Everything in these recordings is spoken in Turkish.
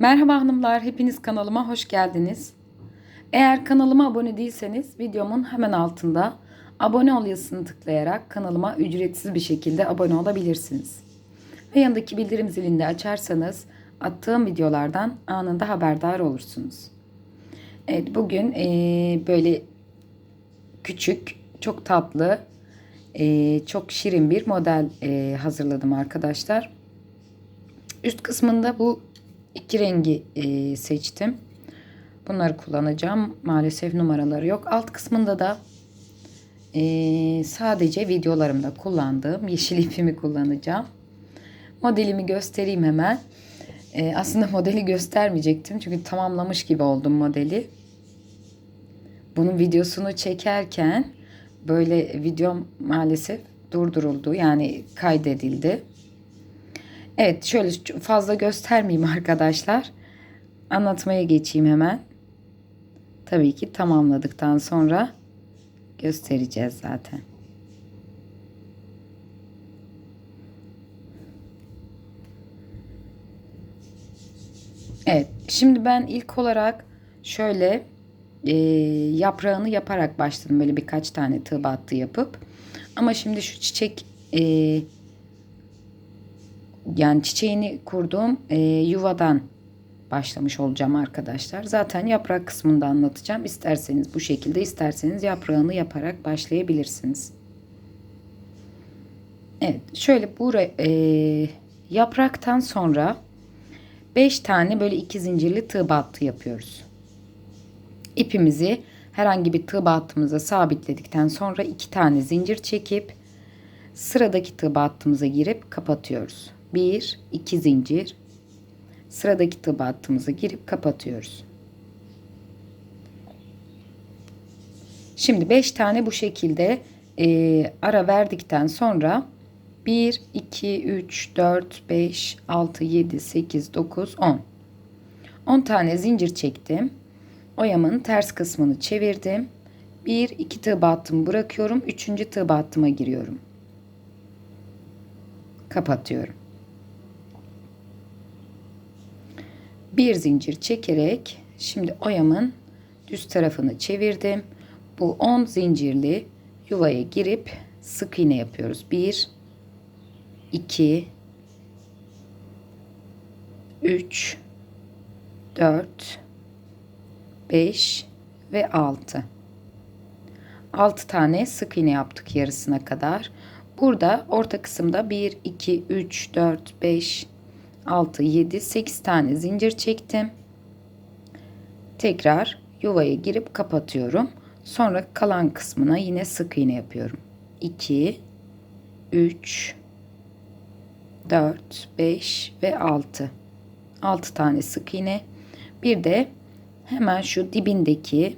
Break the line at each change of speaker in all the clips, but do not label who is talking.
Merhaba hanımlar, hepiniz kanalıma hoş geldiniz. Eğer kanalıma abone değilseniz videomun hemen altında abone ol yazısını tıklayarak kanalıma ücretsiz bir şekilde abone olabilirsiniz. Ve yanındaki bildirim zilini de açarsanız attığım videolardan anında haberdar olursunuz. Evet bugün eee, böyle küçük, çok tatlı, eee, çok şirin bir model eee, hazırladım arkadaşlar. Üst kısmında bu iki rengi e, seçtim. Bunları kullanacağım. Maalesef numaraları yok. Alt kısmında da e, sadece videolarımda kullandığım yeşil ipimi kullanacağım. Modelimi göstereyim hemen. E, aslında modeli göstermeyecektim. Çünkü tamamlamış gibi oldum modeli. Bunun videosunu çekerken böyle videom maalesef durduruldu. Yani kaydedildi. Evet şöyle fazla göstermeyeyim arkadaşlar. Anlatmaya geçeyim hemen. Tabii ki tamamladıktan sonra göstereceğiz zaten. Evet şimdi ben ilk olarak şöyle e, yaprağını yaparak başladım. Böyle birkaç tane tığ battı yapıp. Ama şimdi şu çiçek e, yani çiçeğini kurduğum e, yuvadan başlamış olacağım arkadaşlar. Zaten yaprak kısmında anlatacağım. İsterseniz bu şekilde isterseniz yaprağını yaparak başlayabilirsiniz. Evet şöyle buraya e, yapraktan sonra 5 tane böyle iki zincirli tığ battı yapıyoruz. İpimizi herhangi bir tığ battımıza sabitledikten sonra iki tane zincir çekip sıradaki tığ battımıza girip kapatıyoruz. 1 2 zincir sıradaki tığ battığımıza girip kapatıyoruz. Şimdi 5 tane bu şekilde e, ara verdikten sonra 1 2 3 4 5 6 7 8 9 10 10 tane zincir çektim. Oyamın ters kısmını çevirdim. 1 2 tığ battım bırakıyorum. 3. tığ battıma giriyorum. Kapatıyorum. Bir zincir çekerek şimdi oyamın düz tarafını çevirdim. Bu 10 zincirli yuvaya girip sık iğne yapıyoruz. 1 2 3 4 5 ve 6 6 tane sık iğne yaptık yarısına kadar. Burada orta kısımda 1 2 3 4 5 6, 7, 8 tane zincir çektim. Tekrar yuvaya girip kapatıyorum. Sonra kalan kısmına yine sık iğne yapıyorum. 2, 3, 4, 5 ve 6. 6 tane sık iğne. Bir de hemen şu dibindeki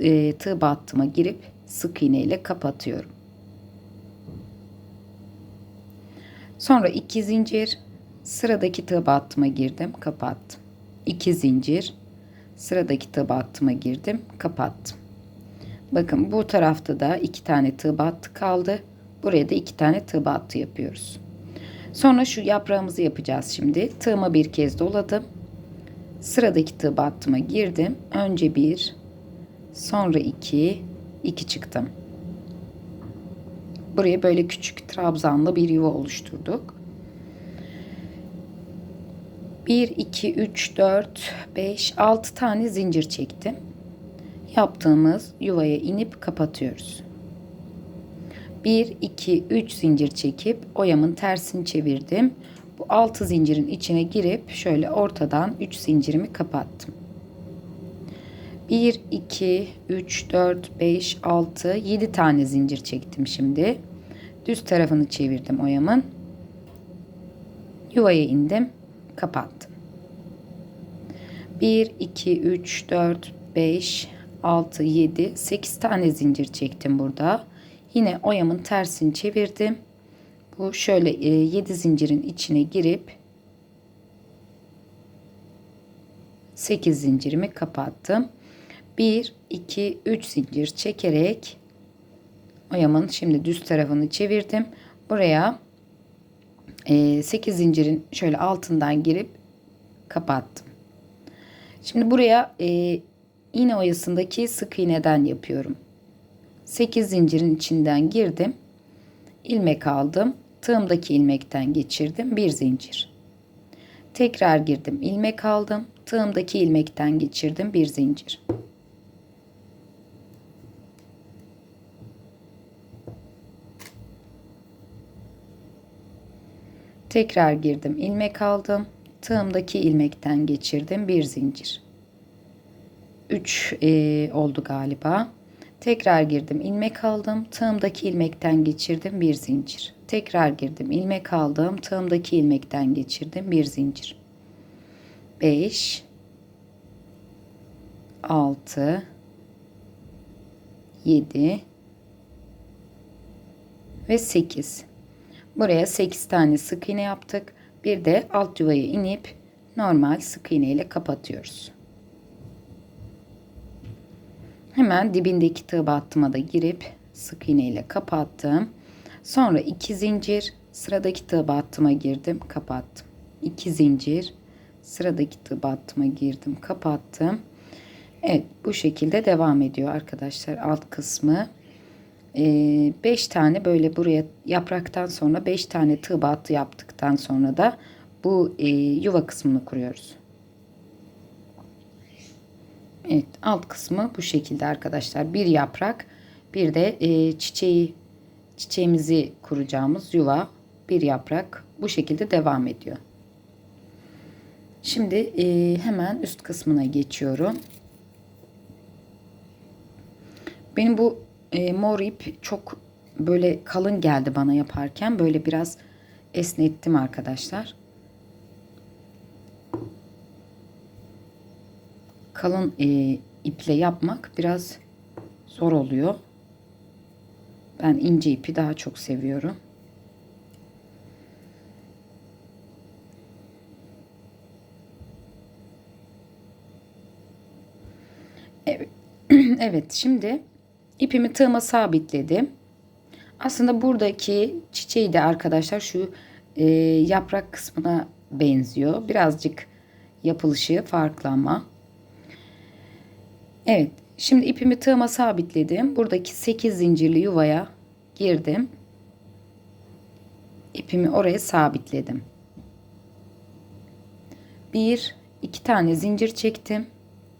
e, tığ battıma girip sık iğne ile kapatıyorum. Sonra 2 zincir Sıradaki tığ battıma girdim, kapattım. 2 zincir. Sıradaki tığ battıma girdim, kapattım. Bakın bu tarafta da iki tane tığ battı kaldı. Buraya da iki tane tığ battı yapıyoruz. Sonra şu yaprağımızı yapacağız şimdi. Tığıma bir kez doladım. Sıradaki tığ battıma girdim. Önce bir, sonra iki, iki çıktım. Buraya böyle küçük trabzanlı bir yuva oluşturduk. 1, 2, 3, 4, 5, 6 tane zincir çektim. Yaptığımız yuvaya inip kapatıyoruz. 1, 2, 3 zincir çekip oyamın tersini çevirdim. Bu 6 zincirin içine girip şöyle ortadan 3 zincirimi kapattım. 1, 2, 3, 4, 5, 6, 7 tane zincir çektim şimdi. Düz tarafını çevirdim oyamın. Yuvaya indim kapattım. 1, 2, 3, 4, 5, 6, 7, 8 tane zincir çektim burada. Yine oyamın tersini çevirdim. Bu şöyle 7 e, zincirin içine girip 8 zincirimi kapattım. 1, 2, 3 zincir çekerek oyamın şimdi düz tarafını çevirdim. Buraya 8 ee, zincirin şöyle altından girip kapattım. Şimdi buraya e, iğne oyasındaki sık iğneden yapıyorum. 8 zincirin içinden girdim. ilmek aldım. Tığımdaki ilmekten geçirdim. Bir zincir. Tekrar girdim. ilmek aldım. Tığımdaki ilmekten geçirdim. Bir zincir. Tekrar girdim. ilmek aldım. Tığımdaki ilmekten geçirdim. Bir zincir. 3 e, oldu galiba. Tekrar girdim. ilmek aldım. Tığımdaki ilmekten geçirdim. Bir zincir. Tekrar girdim. ilmek aldım. Tığımdaki ilmekten geçirdim. Bir zincir. 5 6 7 ve 8. Buraya 8 tane sık iğne yaptık. Bir de alt yuvaya inip normal sık iğne ile kapatıyoruz. Hemen dibindeki tığ battıma da girip sık iğne ile kapattım. Sonra 2 zincir sıradaki tığ battıma girdim, kapattım. 2 zincir sıradaki tığ battıma girdim, kapattım. Evet bu şekilde devam ediyor arkadaşlar alt kısmı. 5 ee, tane böyle buraya yapraktan sonra 5 tane tığ battı yaptıktan sonra da bu e, yuva kısmını kuruyoruz. Evet alt kısmı bu şekilde arkadaşlar. Bir yaprak bir de e, çiçeği çiçeğimizi kuracağımız yuva bir yaprak bu şekilde devam ediyor. Şimdi e, hemen üst kısmına geçiyorum. Benim bu e, mor ip çok böyle kalın geldi bana yaparken. Böyle biraz esnettim arkadaşlar. Kalın e, iple yapmak biraz zor oluyor. Ben ince ipi daha çok seviyorum. Evet, evet şimdi ipimi tığıma sabitledim. Aslında buradaki çiçeği de arkadaşlar şu e, yaprak kısmına benziyor. Birazcık yapılışı farklı ama. Evet. Şimdi ipimi tığıma sabitledim. Buradaki 8 zincirli yuvaya girdim. İpimi oraya sabitledim. Bir, iki tane zincir çektim.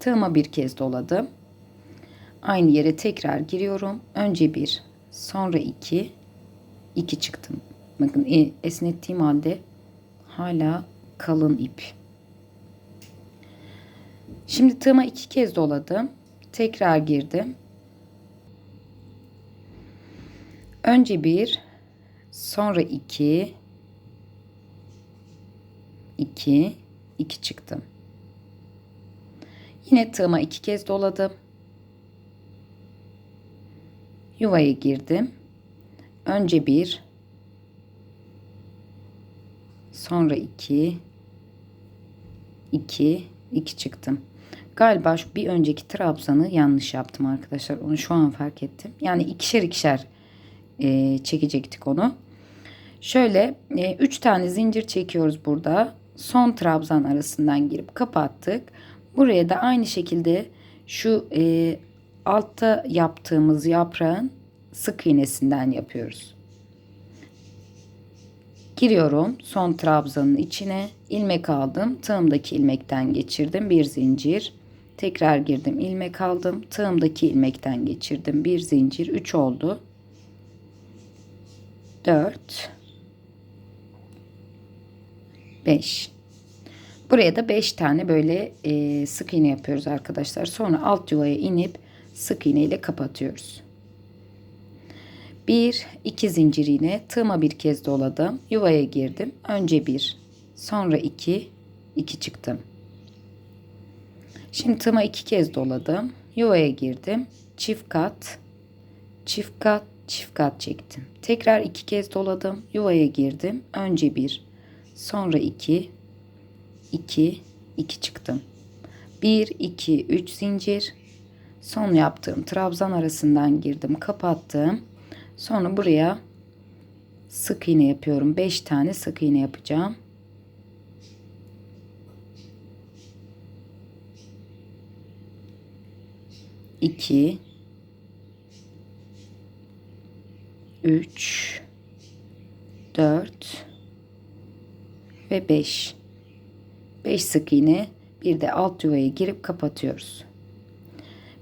Tığıma bir kez doladım. Aynı yere tekrar giriyorum. Önce bir, sonra iki, iki çıktım. Bakın e, esnettiğim halde hala kalın ip. Şimdi tığıma iki kez doladım. Tekrar girdim. Önce bir, sonra iki, iki, iki çıktım. Yine tığıma iki kez doladım. Yuvaya girdim. Önce bir, sonra iki, iki, iki çıktım. Galiba şu bir önceki trabzanı yanlış yaptım arkadaşlar. Onu şu an fark ettim. Yani ikişer ikişer e, çekecektik onu. Şöyle 3 e, üç tane zincir çekiyoruz burada. Son trabzan arasından girip kapattık. Buraya da aynı şekilde şu e, altta yaptığımız yaprağın sık iğnesinden yapıyoruz. Giriyorum son trabzanın içine. İlmek aldım tığımdaki ilmekten geçirdim bir zincir. Tekrar girdim ilmek aldım tığımdaki ilmekten geçirdim bir zincir. 3 oldu. 4 5 buraya da 5 tane böyle e, sık iğne yapıyoruz arkadaşlar. Sonra alt yuvaya inip sık iğne ile kapatıyoruz. Bir iki zincir iğne tığıma bir kez doladım yuvaya girdim. Önce bir sonra iki iki çıktım. Şimdi tığıma iki kez doladım yuvaya girdim. Çift kat çift kat çift kat çektim. Tekrar iki kez doladım yuvaya girdim. Önce bir sonra iki iki iki çıktım. 1 2 3 zincir son yaptığım trabzan arasından girdim kapattım. Sonra buraya sık iğne yapıyorum. 5 tane sık iğne yapacağım. İki. Üç. Dört. Ve beş. Beş sık iğne bir de alt yuvaya girip kapatıyoruz.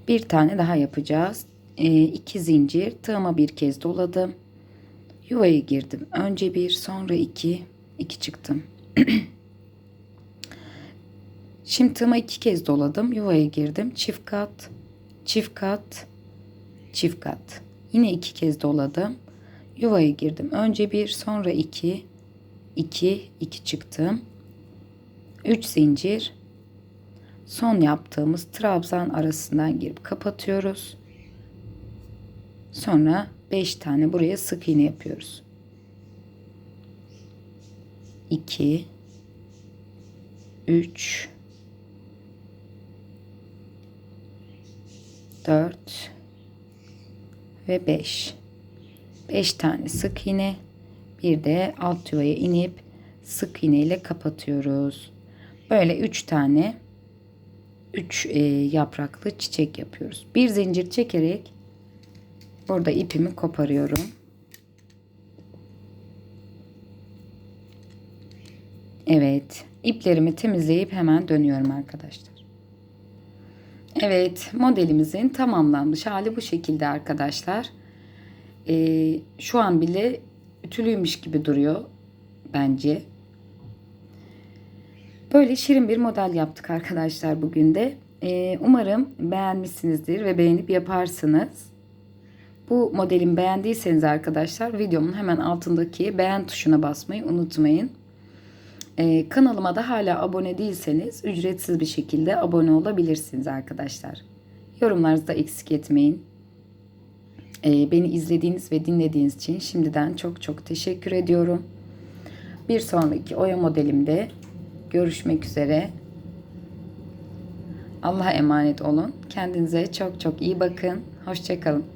Bir tane daha yapacağız. 2 zincir tığıma bir kez doladım. Yuvaya girdim. Önce bir sonra iki. iki çıktım. Şimdi tığıma iki kez doladım. Yuvaya girdim. Çift kat, çift kat, çift kat. Yine iki kez doladım. Yuvaya girdim. Önce bir sonra iki. iki, iki çıktım. Üç zincir. Son yaptığımız trabzan arasından girip kapatıyoruz. Sonra 5 tane buraya sık iğne yapıyoruz. 2 3 4 ve 5 5 tane sık iğne bir de alt yuvaya inip sık iğne ile kapatıyoruz. Böyle 3 tane 3 e, yapraklı çiçek yapıyoruz. Bir zincir çekerek burada ipimi koparıyorum. Evet, iplerimi temizleyip hemen dönüyorum arkadaşlar. Evet, modelimizin tamamlanmış hali bu şekilde arkadaşlar. Ee, şu an bile ütülüymüş gibi duruyor bence. Böyle şirin bir model yaptık arkadaşlar bugün de. Ee, umarım beğenmişsinizdir ve beğenip yaparsınız. Bu modelimi beğendiyseniz arkadaşlar videomun hemen altındaki beğen tuşuna basmayı unutmayın. Ee, kanalıma da hala abone değilseniz ücretsiz bir şekilde abone olabilirsiniz arkadaşlar. Yorumlarınızı da eksik etmeyin. Ee, beni izlediğiniz ve dinlediğiniz için şimdiden çok çok teşekkür ediyorum. Bir sonraki oya modelimde görüşmek üzere. Allah'a emanet olun. Kendinize çok çok iyi bakın. Hoşçakalın.